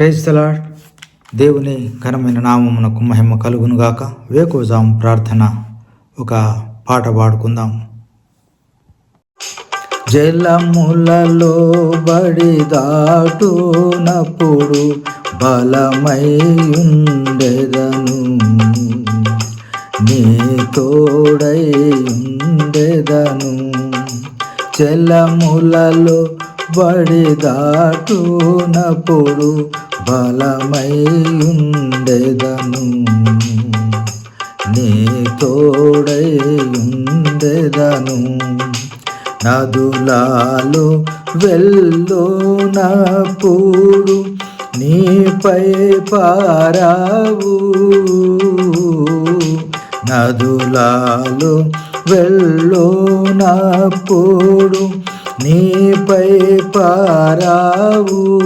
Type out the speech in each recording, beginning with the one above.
Praise తలాడ్ దేవుని ఘనమైన నామమునకు మహిమ కలుగునుగాక వేకోజాం ప్రార్థన ఒక పాట పాడుకుందాం. జలములలో బడి దాటునప్పుడు బలమై ఉండెదను నీ తోడై ఉండేదను. జలములలో బడి దాటునప్పుడు బలమై ఉండెదను నీ తోడై ఉండెదను నదులాలు వెళ్ళునప్పుడు నీపై పారావు. నదులాలు వెళ్ళునప్పుడు నీపై పారావు.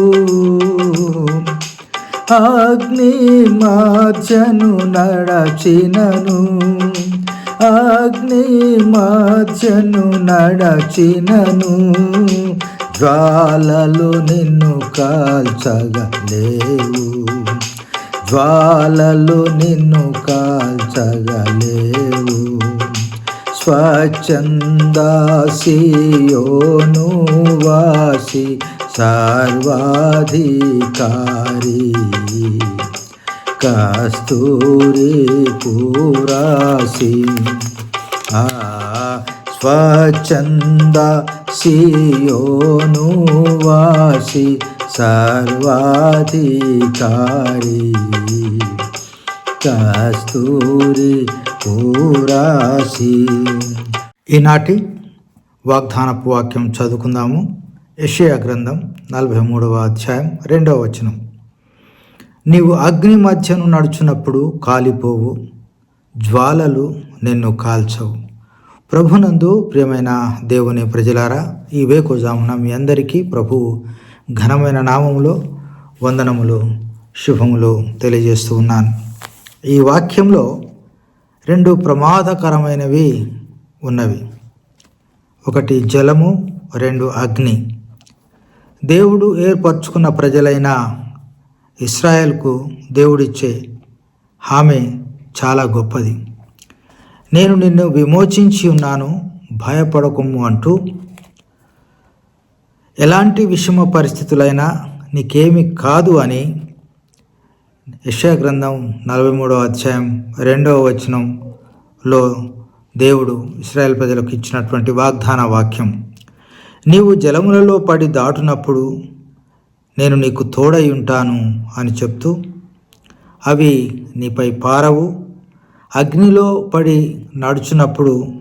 అగ్ని మార్చను నడచినను. అగ్ని మార్చను నడచినను. జ్వాలలు నిన్ను కాల్చగలేవు. జ్వాలలు నిన్ను కాల్చగలేవు. स्वच्छन्दासि स्वचन्दियोनुवासि सर्वाधिकारी। कस्तूरि पुरासिन्द सि ओनुसि सर्वाधिकारी। कस्तूरी సర్వాధికారి ఈనాటి వాగ్దానపు వాక్యం చదువుకుందాము. యషయా గ్రంథం నలభై మూడవ అధ్యాయం రెండవ వచనం. నీవు అగ్ని మధ్యను నడుచున్నప్పుడు కాలిపోవు జ్వాలలు నిన్ను కాల్చవు. ప్రభునందు ప్రియమైన దేవుని ప్రజలారా ఈ వేకోజామున మీ అందరికీ ప్రభు ఘనమైన నామములో వందనములు శుభములు తెలియజేస్తూ ఉన్నాను. ఈ వాక్యంలో రెండు ప్రమాదకరమైనవి ఉన్నవి. ఒకటి జలము రెండు అగ్ని. దేవుడు ఏర్పరచుకున్న ప్రజలైన ఇస్రాయెల్కు దేవుడిచ్చే హామీ చాలా గొప్పది. నేను నిన్ను విమోచించి ఉన్నాను భయపడకము అంటూ. ఎలాంటి విషమ పరిస్థితులైనా నీకేమి కాదు అని యశా గ్రంథం నలభై మూడవ అధ్యాయం రెండవ వచనంలో దేవుడు ఇస్రాయల్ ప్రజలకు ఇచ్చినటువంటి వాగ్దాన వాక్యం. నీవు జలములలో పడి దాటునప్పుడు నేను నీకు తోడై ఉంటాను అని చెప్తూ అవి నీపై పారవు. అగ్నిలో పడి నడుచున్నప్పుడు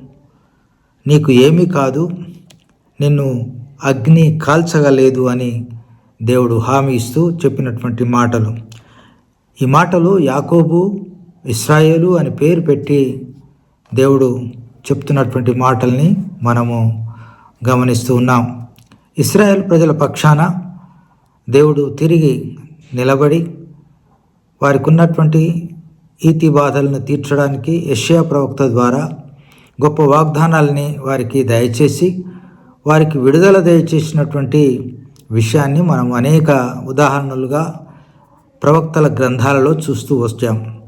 నీకు ఏమీ కాదు. నిన్ను అగ్ని కాల్చగలేదు అని దేవుడు హామీ ఇస్తూ చెప్పినటువంటి మాటలు. ఈ మాటలు యాకోబు ఇస్రాయేలు అని పేరు పెట్టి దేవుడు చెప్తున్నటువంటి మాటల్ని మనము గమనిస్తూ ఉన్నాం. ఇస్రాయేల్ ప్రజల పక్షాన దేవుడు తిరిగి నిలబడి వారికి ఉన్నటువంటి ఈతి బాధలను తీర్చడానికి యష్యా ప్రవక్త ద్వారా గొప్ప వాగ్దానాలని వారికి దయచేసి వారికి విడుదల దయచేసినటువంటి విషయాన్ని మనం అనేక ఉదాహరణలుగా ప్రవక్తల గ్రంథాలలో చూస్తూ వచ్చాం.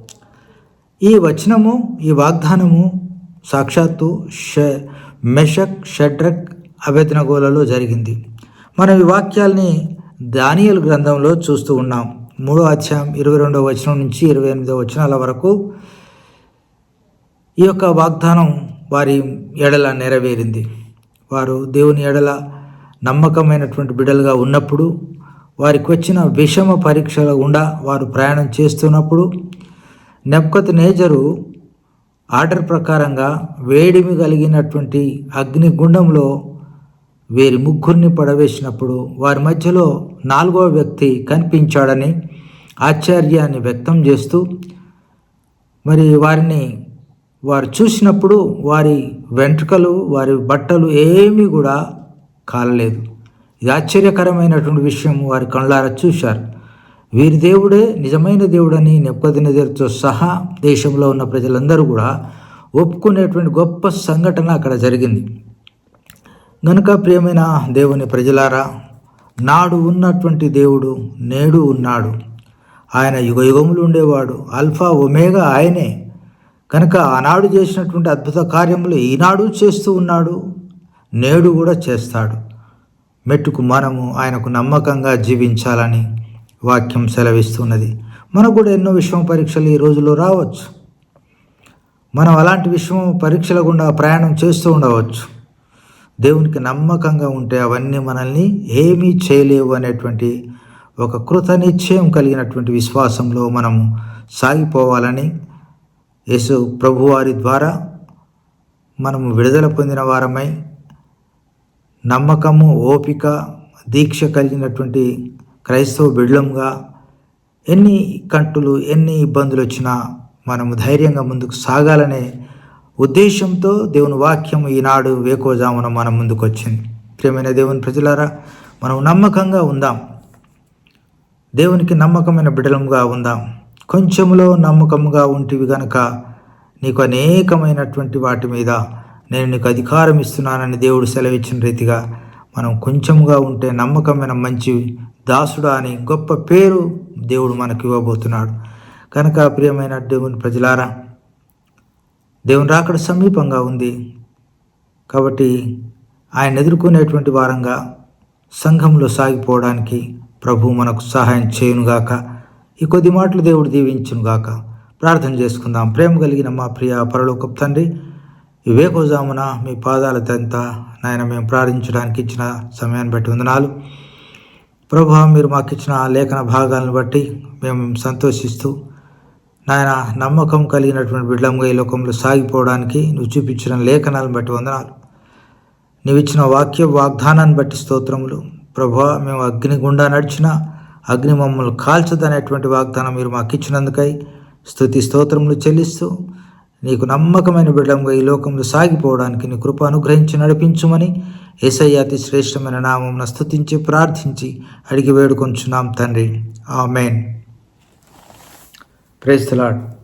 ఈ వచనము ఈ వాగ్దానము సాక్షాత్తు ష మెషక్ షడ్రక్ అభెదనగోలలో జరిగింది. మనం ఈ వాక్యాల్ని దానియల్ గ్రంథంలో చూస్తూ ఉన్నాం. మూడో అధ్యాయం ఇరవై రెండవ వచనం నుంచి ఇరవై ఎనిమిదవ వచనాల వరకు ఈ యొక్క వాగ్దానం వారి ఎడల నెరవేరింది. వారు దేవుని ఎడల నమ్మకమైనటువంటి బిడలుగా ఉన్నప్పుడు వారికి వచ్చిన విషమ పరీక్షల గుండా వారు ప్రయాణం చేస్తున్నప్పుడు నెప్కత్ నేజరు ఆర్డర్ ప్రకారంగా వేడిమి కలిగినటువంటి అగ్నిగుండంలో వీరి ముగ్గురిని పడవేసినప్పుడు వారి మధ్యలో నాలుగవ వ్యక్తి కనిపించాడని ఆశ్చర్యాన్ని వ్యక్తం చేస్తూ మరి వారిని వారు చూసినప్పుడు వారి వెంట్రుకలు వారి బట్టలు ఏమీ కూడా కాలలేదు. ఇది ఆశ్చర్యకరమైనటువంటి విషయం వారి కళ్ళారా చూశారు. వీరి దేవుడే నిజమైన దేవుడని నెప్పదినదితో సహా దేశంలో ఉన్న ప్రజలందరూ కూడా ఒప్పుకునేటువంటి గొప్ప సంఘటన అక్కడ జరిగింది. గనుక ప్రియమైన దేవుని ప్రజలారా నాడు ఉన్నటువంటి దేవుడు నేడు ఉన్నాడు. ఆయన యుగ యుగములు ఉండేవాడు. అల్ఫా ఒమేగా ఆయనే. కనుక ఆనాడు చేసినటువంటి అద్భుత కార్యములు ఈనాడు చేస్తూ ఉన్నాడు నేడు కూడా చేస్తాడు. మెట్టుకు మనము ఆయనకు నమ్మకంగా జీవించాలని వాక్యం సెలవిస్తున్నది. మనకు కూడా ఎన్నో విషయం పరీక్షలు ఈ రోజులో రావచ్చు. మనం అలాంటి విశ్వం పరీక్షల గుండా ప్రయాణం చేస్తూ ఉండవచ్చు. దేవునికి నమ్మకంగా ఉంటే అవన్నీ మనల్ని ఏమీ చేయలేవు అనేటువంటి ఒక కృత నిశ్చయం కలిగినటువంటి విశ్వాసంలో మనము సాగిపోవాలని యేసు ప్రభువారి ద్వారా మనము విడుదల పొందిన వారమై నమ్మకము ఓపిక దీక్ష కలిగినటువంటి క్రైస్తవ బిడ్లంగా ఎన్ని కంటులు ఎన్ని ఇబ్బందులు వచ్చినా మనము ధైర్యంగా ముందుకు సాగాలనే ఉద్దేశంతో దేవుని వాక్యం ఈనాడు వేకోజామున మన ముందుకు వచ్చింది ప్రియమైన దేవుని ప్రజలారా మనం నమ్మకంగా ఉందాం. దేవునికి నమ్మకమైన బిడ్డలంగా ఉందాం. కొంచెంలో నమ్మకంగా ఉంటివి గనక నీకు అనేకమైనటువంటి వాటి మీద నేను నీకు అధికారం ఇస్తున్నానని దేవుడు సెలవిచ్చిన రీతిగా మనం కొంచెముగా ఉంటే నమ్మకమైన మంచి దాసుడా అని గొప్ప పేరు దేవుడు మనకు ఇవ్వబోతున్నాడు. కనుక ప్రియమైన దేవుని ప్రజలారా దేవుని రాకడ సమీపంగా ఉంది కాబట్టి ఆయన ఎదుర్కొనేటువంటి వారంగా సంఘంలో సాగిపోవడానికి ప్రభు మనకు సహాయం చేయునుగాక. ఈ కొద్ది మాటలు దేవుడు దీవించునుగాక. ప్రార్థన చేసుకుందాం. ప్రేమ కలిగిన మా ప్రియ పరలోకపు తండ్రి వివేకోజామున మీ పాదాల తెంత నాయన మేము ప్రార్థించడానికి ఇచ్చిన సమయాన్ని బట్టి వందనాలు. ప్రభా మీరు మాకు ఇచ్చిన లేఖన భాగాలను బట్టి మేము సంతోషిస్తూ నాయన నమ్మకం కలిగినటువంటి బిడ్డంగా ఈ లోకంలో సాగిపోవడానికి నువ్వు చూపించిన లేఖనాలను బట్టి వందనాలు. నీవు ఇచ్చిన వాక్య వాగ్దానాన్ని బట్టి స్తోత్రములు. ప్రభా మేము అగ్ని గుండా నడిచిన అగ్ని మమ్మల్ని కాల్చదనేటువంటి వాగ్దానం మీరు మాకు ఇచ్చినందుకై స్థుతి స్తోత్రములు చెల్లిస్తూ నీకు నమ్మకమైన బిడ్డంగా ఈ లోకంలో సాగిపోవడానికి నీ కృప అనుగ్రహించి నడిపించుమని ఏసయ్య అతి శ్రేష్టమైన నామం స్తుతించి ప్రార్థించి అడిగి వేడుకొంచున్నాం తండ్రి. ఆ మెయిన్ ప్రేస్తలాడ్